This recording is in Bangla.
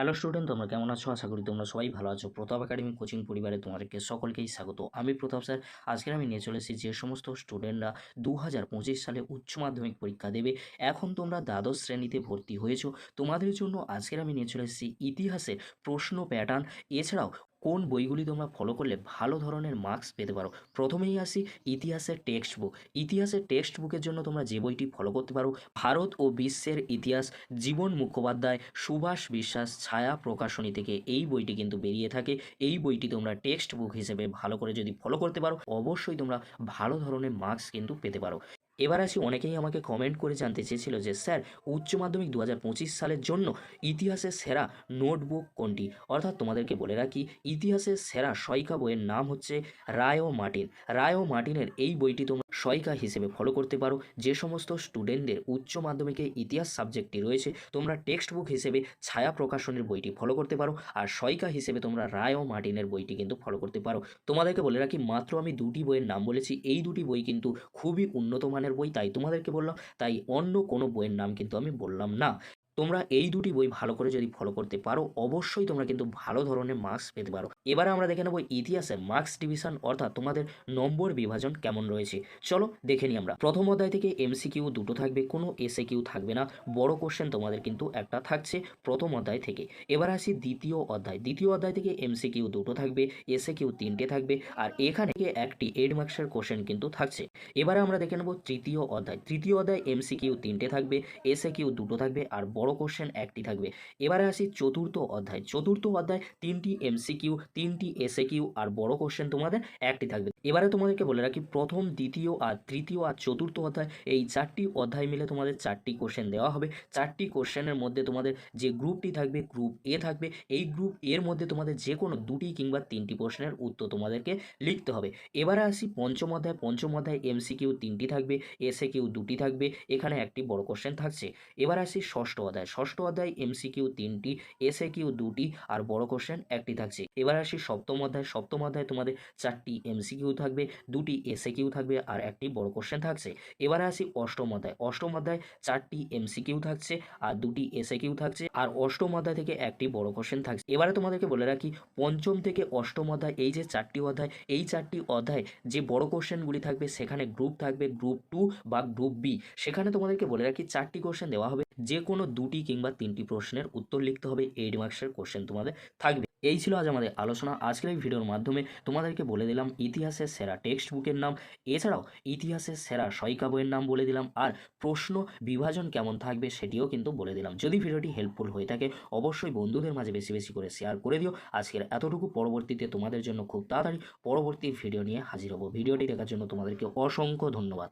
হ্যালো স্টুডেন্ট তোমরা কেমন আছো? আশা করি তোমরা সবাই ভালো আছো। প্রতাপ একাডেমি কোচিং পরিবারে তোমাদেরকে সকলকেই স্বাগত। আমি প্রতাপ স্যার। আজকে আমি নিয়ে চলে এসেছি যে সমস্ত স্টুডেন্টরা দু হাজার পঁচিশ সালে উচ্চ মাধ্যমিক পরীক্ষা দেবে। এখন তোমরা দ্বাদশ শ্রেণীতে ভর্তি হয়েছো। তোমাদের জন্য আজকের আমি নিয়ে চলে এসেছি ইতিহাসের প্রশ্ন প্যাটার্ন এছাড়াও কোন বইগুলি তোমরা ফলো করলে ভালো ধরনের মার্কস পেতে পারো? প্রথমেই আসি ইতিহাসের টেক্সট বুক ইতিহাসের টেক্সট বুকের জন্য তোমরা যে বইটি ফলো করতে পারো, ভারত ও বিশ্বের ইতিহাস, জীবন মুখোপাধ্যায়, সুভাষ বিশ্বাস ছায়া প্রকাশনী থেকে এই বইটি কিন্তু বেরিয়ে থাকে। এই বইটি তোমরা টেক্সট বুক হিসেবে ভালো করে যদি ফলো করতে পারো, অবশ্যই তোমরা ভালো ধরনের মার্কস কিন্তু পেতে পারো। এবার আসি অনেকেই আমাকে কমেন্ট করে জানতে চেয়েছিল যে, স্যার, উচ্চ মাধ্যমিক দু হাজার পঁচিশ সালের জন্য ইতিহাসের সেরা নোটবুক কোনটি? অর্থাৎ তোমাদেরকে বলে রাখি, ইতিহাসের সেরা সইকা বইয়ের নাম হচ্ছে রায় ও মার্টিন। রায় ও মার্টিনের এই বইটি তোমরা সইকা হিসেবে ফলো করতে পারো। যে সমস্ত স্টুডেন্টদের উচ্চ মাধ্যমিকে ইতিহাস সাবজেক্টটি রয়েছে, তোমরা টেক্সট বুক হিসেবে ছায়া প্রকাশনের বইটি ফলো করতে পারো আর সইকা হিসেবে তোমরা রায় ও মার্টিনের বইটি কিন্তু ফলো করতে পারো। তোমাদেরকে বলে রাখি, মাত্র আমি দুটি বইয়ের নাম বলেছি, এই দুটি বই কিন্তু খুবই উন্নত মানের বই, তাই তোমাদেরকে বললাম, তাই অন্য কোনো বইয়ের নাম কিন্তু আমি বললাম না। তোমরা এই দুটি বই ভালো করে যদি ফলো করতে পারো, অবশ্যই তোমরা কিন্তু ভালো ধরনের মার্কস পেতে পারো। এবার আমরা দেখে নেব ইতিহাসের মার্কস ডিভিশন অর্থাৎ তোমাদের নম্বর বিভাজন কেমন রয়েছে। চলো দেখে নিই আমরা। প্রথম অধ্যায় থেকে এমসিকিউ দুটো থাকবে, কোনো এসে কিউ থাকবে না, বড় কোশ্চেন তোমাদের কিন্তু একটা থাকছে প্রথম অধ্যায় থেকে। এবার আসি দ্বিতীয় অধ্যায়। দ্বিতীয় অধ্যায় থেকে এমসিকিউ দুটো থাকবে এসে কিউ তিনটে থাকবে, আর এখানে একটি এড মার্কসের কোশ্চেন কিন্তু থাকছে। এবারে আমরা দেখে নেব তৃতীয় অধ্যায়। তৃতীয় অধ্যায় এমসিকিউ তিনটে থাকবে এসে কিউ দুটো থাকবে, আর বড় কোশ্চেন একটি থাকবে। এবারে আসি চতুর্থ অধ্যায়। চতুর্থ অধ্যায় তিনটি এমসিকিউ তিনটি এসে কিউ আর বড় কোশ্চেন তোমাদের একটি থাকবে। এবারে তোমাদেরকে বলে রাখি, প্রথম, দ্বিতীয় আর তৃতীয় আর চতুর্থ অধ্যায়, এই চারটি অধ্যায় মিলে তোমাদের চারটি কোশ্চেন দেওয়া হবে। চারটি কোশ্চেনের মধ্যে তোমাদের যে গ্রুপটি থাকবে গ্রুপ এ থাকবে। এই গ্রুপ এর মধ্যে তোমাদের যে কোনো দুটি কিংবা তিনটি প্রশ্নের উত্তর তোমাদেরকে লিখতে হবে। এবারে আসি পঞ্চম অধ্যায়। পঞ্চম অধ্যায় এমসিকিউ তিনটি থাকবে এসে কিউ দুটি থাকবে। এখানে একটি বড় কোশ্চেন থাকছে। এবার আসি ষষ্ঠ অধ্যায়, ষষ্ঠ অধ্যায় এমসিকিউ তিনটি এসে কিউ দুটি আর বড় কোশ্চেন একটি থাকছে। এবার আসি সপ্তম অধ্যায় সপ্তম অধ্যায় তোমাদের চারটি এমসিকিউ থাকবে, দুটি এসে কিউ থাকবে আর একটি বড় কোশ্চেন থাকছে। এবারে আসি অষ্টম অধ্যায় অষ্টম অধ্যায় চারটি এমসিকিউ থাকছে আর দুটি এসে কিউ থাকছে আর অষ্টম অধ্যায় থেকে একটি বড় কোশ্চেন থাকছে। এবারে তোমাদেরকে বলে রাখি, পঞ্চম থেকে অষ্টম অধ্যায়, এই যে চারটি অধ্যায়, এই চারটি অধ্যায় যে বড় কোশ্চেনগুলি থাকবে সেখানে গ্রুপ থাকবে গ্রুপ টু বা গ্রুপ বি সেখানে তোমাদেরকে বলে রাখি, চারটি কোশ্চেন দেওয়া হবে যে কোনো দুটি কিংবা তিনটি প্রশ্নের উত্তর লিখতে হবে এইট মার্কসের কোশ্চেন তোমাদের থাকবে। এই ছিল আজ আমাদের আলোচনা। আজকের এই ভিডিওর মাধ্যমে তোমাদেরকে বলে দিলাম, ইতিহাসের সেরা টেক্সট বুকের নাম। এছাড়াও ইতিহাসের সেরা সইকা বইয়ের নাম বলে দিলাম। আর প্রশ্ন বিভাজন কেমন থাকবে সেটিও কিন্তু বলে দিলাম। যদি ভিডিওটি হেল্পফুল হয়ে থাকে, অবশ্যই বন্ধুদের মাঝে বেশি বেশি করে শেয়ার করে দিও। আজকের এতটুকু। পরবর্তীতে তোমাদের জন্য খুব তাড়াতাড়ি পরবর্তী ভিডিও নিয়ে হাজির হব। ভিডিওটি দেখার জন্য তোমাদেরকে অসংখ্য ধন্যবাদ।